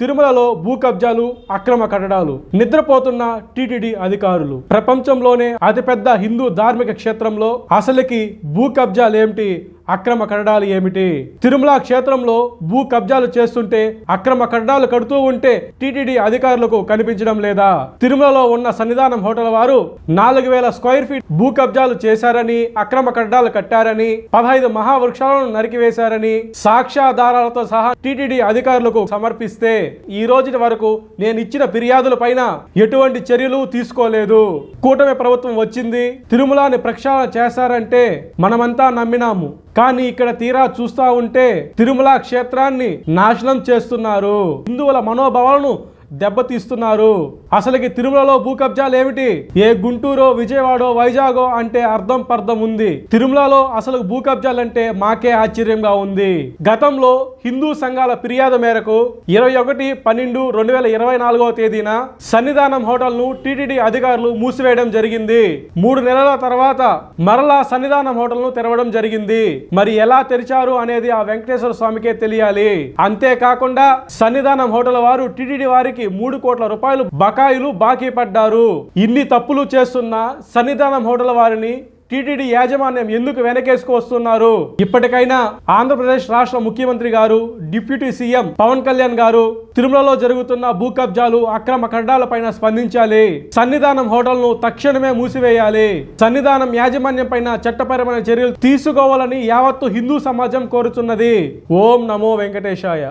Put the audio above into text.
తిరుమలలో భూ కబ్జాలు అక్రమ కట్టడాలు నిద్రపోతున్న టీటీడీ అధికారులు. ప్రపంచంలోనే అతిపెద్ద హిందూ ధార్మిక క్షేత్రంలో అసలుకి భూ కబ్జాలేమిటి? అక్రమ కట్టడాలు ఏమిటి? తిరుమల క్షేత్రంలో భూ కబ్జాలు చేస్తుంటే అక్రమ కట్టడాలు కడుతూ ఉంటే టీటీడీ అధికారులకు కనిపించడం లేదా? తిరుమలలో ఉన్న సన్నిధానం హోటల్ వారు నాలుగు వేల స్క్వేర్ ఫీట్ భూ కబ్జాలు చేశారని అక్రమ కట్టడాలు కట్టారని పదహైదు మహావృక్షాలను నరికివేశారని సాక్ష్యాధారాలతో సహా టీటీడీ అధికారులకు సమర్పిస్తే ఈ రోజు వరకు నేను ఇచ్చిన ఫిర్యాదుల పైన ఎటువంటి చర్యలు తీసుకోలేదు. కూటమి ప్రభుత్వం వచ్చింది తిరుమలని ప్రక్షాళన చేశారంటే మనమంతా నమ్మినాము. కానీ ఇక్కడ తీరా చూస్తా ఉంటే తిరుమల క్షేత్రాన్ని నాశనం చేస్తున్నారు. హిందువుల మనోభావాలను దెబ్బతీస్తున్నారు. అసలుకి తిరుమలలో భూ కబ్జాలు ఏమిటి? ఏ గుంటూరో విజయవాడో వైజాగో అంటే అర్థం పర్థం ఉంది. తిరుమలలో అసలు భూ కబ్జాలంటే మాకే ఆశ్చర్యంగా ఉంది. గతంలో హిందూ సంఘాల ఫిర్యాదు మేరకు ఇరవై ఒకటి పన్నెండు రెండు వేల ఇరవై నాలుగవ తేదీన సన్నిధానం హోటల్ను టీటీడీ అధికారులు మూసివేయడం జరిగింది. మూడు నెలల తర్వాత మరలా సన్నిధానం హోటల్ను తెరవడం జరిగింది. మరి ఎలా తెరిచారు అనేది ఆ వెంకటేశ్వర స్వామికే తెలియాలి. అంతేకాకుండా సన్నిధానం హోటల్ వారు టీటీడీ వారికి మూడు కోట్ల రూపాయలు బకాయిలు బాకీ పడ్డారు. ఇన్ని తప్పులు చేస్తున్న సన్నిధానం హోటల్ వారిని టీటీడీ యాజమాన్యం ఎందుకు వెనకేసుకు వస్తున్నారు? ఇప్పటికైనా ఆంధ్రప్రదేశ్ రాష్ట్ర ముఖ్యమంత్రి గారు డిప్యూటీ సీఎం పవన్ కళ్యాణ్ గారు తిరుమలలో జరుగుతున్న భూ కబ్జాలు అక్రమ కడ్డాలపైన స్పందించాలి. సన్నిధానం హోటల్ను తక్షణమే మూసివేయాలి. సన్నిధానం యాజమాన్యం పైన చట్టపరమైన చర్యలు తీసుకోవాలని యావత్తు హిందూ సమాజం కోరుతున్నది. ఓం నమో వెంకటేశాయ.